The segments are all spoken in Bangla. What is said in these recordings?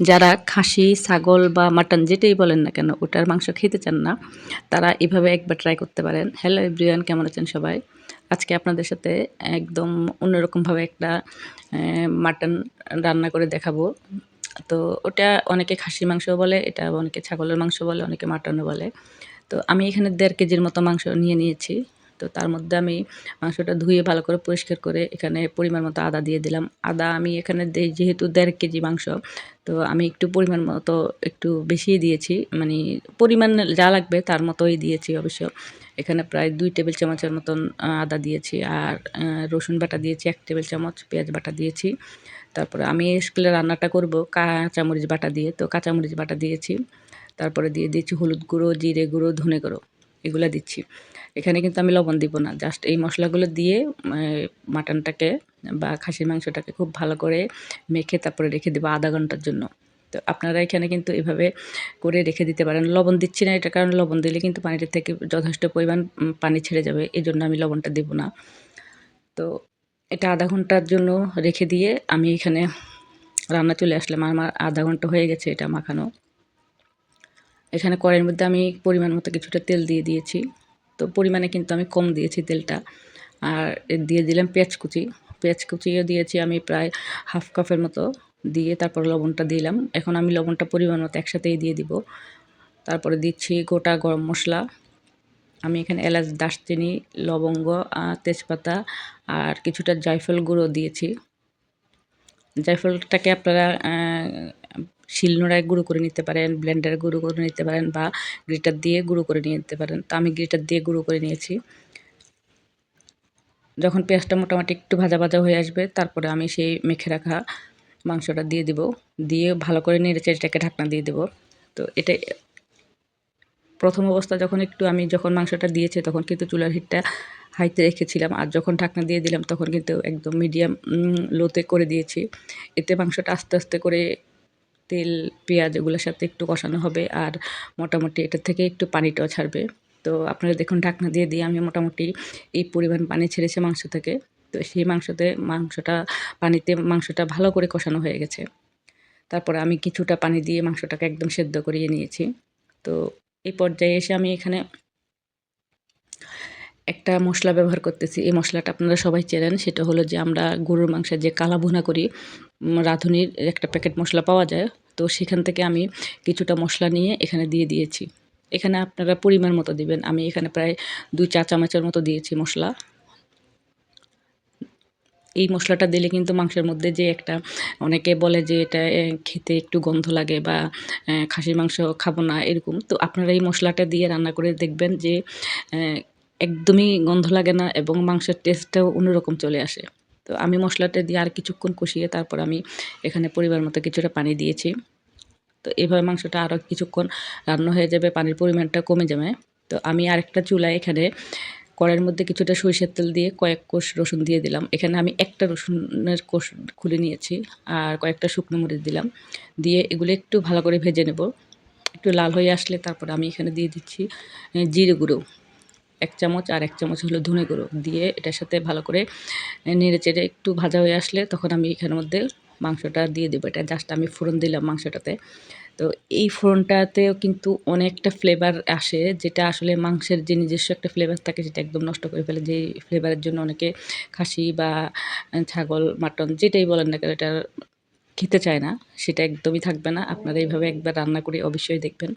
যারা খাসি, ছাগল বা মাটন যেটাই বলেন না কেন, ওটার মাংস খেতে চান না, তারা এভাবে একবার ট্রাই করতে পারেন। হ্যালো এভরিওয়ান কেমন আছেন সবাই? আজকে আপনাদের সাথে একদম অন্যরকমভাবে একটা মাটন রান্না করে দেখাবো। তো ওটা অনেকে খাসির মাংস বলে, এটা অনেকে ছাগলের মাংস বলে, অনেকে মাটনও বলে। তো আমি এখানে দেড় কেজির মতো মাংস নিয়ে নিয়েছি। তো তার মধ্যে আমি মাংসটা ধুয়ে ভালো করে পরিষ্কার করে এখানে পরিমাণ মতো আদা দিয়ে দিলাম। আদা আমি এখানে যেহেতু দেড় কেজি মাংস, তো আমি একটু পরিমাণ মতো একটু বেশিই দিয়েছি। মানে পরিমাণ যা লাগবে তার মতোই দিয়েছি অবশ্য। এখানে প্রায় দুই টেবিল চামচের মতন আদা দিয়েছি আর রসুন বাটা দিয়েছি, এক টেবিল চামচ পেঁয়াজ বাটা দিয়েছি। তারপরে আমি স্কুলে রান্নাটা করব কাঁচামরিচ বাটা দিয়ে, তো কাঁচামরিচ বাটা দিয়েছি। তারপরে দিয়ে দিয়েছি হলুদ গুঁড়ো, জিরে গুঁড়ো, ধনে গুঁড়ো। এগুলো দিচ্ছি। এখানে কিন্তু আমি লবণ দিব না। জাস্ট এই মশলাগুলো দিয়ে মাটনটাকে বা খাসির মাংসটাকে খুব ভালো করে মেখে তারপরে রেখে দেবো আধা ঘণ্টার জন্য। তো আপনারা এখানে কিন্তু এভাবে করে রেখে দিতে পারেন। লবণ দিচ্ছি না এটা কারণ লবণ দিলে কিন্তু পানিটা থেকে যথেষ্ট পরিমাণ পানি ছেড়ে যাবে। এই জন্য আমি লবণটা দেব না। তো এটা আধা ঘণ্টার জন্য রেখে দিয়ে আমি এখানে রান্না চলে আসলাম। আমার আধা ঘণ্টা হয়ে গেছে এটা মাখানো। এখানে কড়াইয়ের মধ্যে আমি পরিমাণ মতো কিছুটা তেল দিয়ে দিয়েছি। তো পরিমাণে কিন্তু আমি কম দিয়েছি তেলটা। আর দিয়ে দিলাম পেঁয়াজ কুচি। পেঁয়াজ কুচিও দিয়েছি আমি প্রায় হাফ কাপের মতো দিয়ে তারপর লবণটা দিলাম। এখন আমি লবণটা পরিমাণ মতো একসাথেই দিয়ে দিব। তারপরে দিচ্ছি গোটা গরম মশলা। আমি এখানে এলাচ, দারচিনি, লবঙ্গ তেজপাতা আর কিছুটা জায়ফল গুঁড়ো দিয়েছি। জায়ফলটাকে আপনারা শিলনোড়ায় গুঁড়ো করে নিতে পারেন, ব্লেন্ডারে গুঁড়ো করে নিতে পারেন বা গ্রিটার দিয়ে গুঁড়ো করে নিতে পারেন। তো আমি গ্রিটার দিয়ে গুঁড়ো করে নিয়েছি। যখন পেঁয়াজটা মোটামুটি একটু ভাজা ভাজা হয়ে আসবে, তারপরে আমি সেই মেখে রাখা মাংসটা দিয়ে দিব। দিয়ে ভালো করে নেড়ে এটাকে ঢাকনা দিয়ে দেবো। তো এটা প্রথম অবস্থা যখন একটু আমি যখন মাংসটা দিয়েছি, তখন কিন্তু চুলার হিটটা হাইতে রেখেছিলাম। আর যখন ঢাকনা দিয়ে দিলাম, তখন কিন্তু একদম মিডিয়াম লোতে করে দিয়েছি। এতে মাংসটা আস্তে আস্তে করে তেল, পেঁয়াজ এগুলোর সাথে একটু কষানো হবে আর মোটামুটি এটা থেকে একটু পানিটাও ছাড়বে। তো আপনারা দেখুন ঢাকনা দিয়ে দিয়ে আমি মোটামুটি এই পরিমাণ পানি ছেড়েছে মাংস থেকে। তো সেই মাংসতে, মাংসটা, পানিতে মাংসটা ভালো করে কষানো হয়ে গেছে। তারপরে আমি কিছুটা পানি দিয়ে মাংসটাকে একদম সেদ্ধ করিয়ে নিয়েছি। তো এই পর্যায়ে এসে আমি এখানে একটা মশলা ব্যবহার করতেছি। এই মশলাটা আপনারা সবাই চেনেন, সেটা হলো যে আমরা গরুর মাংসের যে কালা ভুনা করি রাঁধুনির একটা প্যাকেট মশলা পাওয়া যায়। তো সেখান থেকে আমি কিছুটা মশলা নিয়ে এখানে দিয়ে দিয়েছি। এখানে আপনারা পরিমাণ মতো দিবেন। আমি এখানে প্রায় দুই চা চামচের মতো দিয়েছি মশলা। এই মশলাটা দিলে কিন্তু মাংসের মধ্যে যে একটা, অনেকে বলে যে এটা খেতে একটু গন্ধ লাগে বা খাসির মাংস খাব না, এরকম। তো আপনারা এই মশলাটা দিয়ে রান্না করে দেখবেন যে একদমই গন্ধ লাগে না এবং মাংসের টেস্টটাও অন্যরকম চলে আসে। তো আমি মশলাটা দিয়ে আর কিছুক্ষণ কষিয়ে তারপর আমি এখানে পরিবার মতো কিছুটা পানি দিয়েছি। তো এভাবে মাংসটা আরও কিছুক্ষণ রান্না হয়ে যাবে, পানির পরিমাণটা কমে যাবে। তো আমি আরেকটা চুলায় এখানে কড়াইয়ের মধ্যে কিছুটা সরিষার তেল দিয়ে কয়েক কোষ রসুন দিয়ে দিলাম। এখানে আমি একটা রসুনের কোষ খুলে নিয়েছি আর কয়েকটা শুকনো মরিচ দিলাম। দিয়ে এগুলো একটু ভালো করে ভেজে নেব। একটু লাল হয়ে আসলে তারপর আমি এখানে দিয়ে দিচ্ছি জিরে গুঁড়ো। এক চামচ আর এক চামচ হলো ধনে গুঁড়ো দিয়ে এটার সাথে ভালো করে নেড়ে চেড়ে একটু ভাজা হয়ে আসলে তখন আমি এখানের মধ্যে মাংসটা দিয়ে দেবো। এটা জাস্ট আমি ফোড়ন দিলাম মাংসটাতে। তো এই ফোড়নটাতেও কিন্তু অনেকটা ফ্লেভার আসে যেটা আসলে মাংসের যে নিজস্ব একটা ফ্লেভার থাকে সেটা একদম নষ্ট করে ফেলে। যে ফ্লেভারের জন্য অনেকে খাসি বা ছাগল, মাটন যেটাই বলেন না কেন এটা খেতে চায় না, সেটা একদমই থাকবে না। আপনারা এইভাবে একবার রান্না করে অবশ্যই দেখবেন।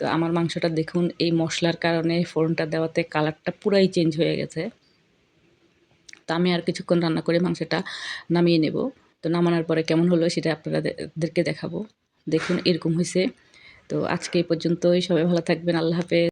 তো আমার মাংসটা দেখুন, এই মশলার কারণে ফোড়নটা দেওয়াতে কালারটা পুরাই চেঞ্জ হয়ে গেছে। তো আমি আর কিছুক্ষণ রান্না করে মাংসটা নামিয়ে নেব। তো নামানোর পরে কেমন হলো সেটা আপনাদেরকে দেখাবো। দেখুন এরকম হয়েছে তো আজকে এই পর্যন্তই। সবাই ভালো থাকবেন। আল্লাহ হাফেজ।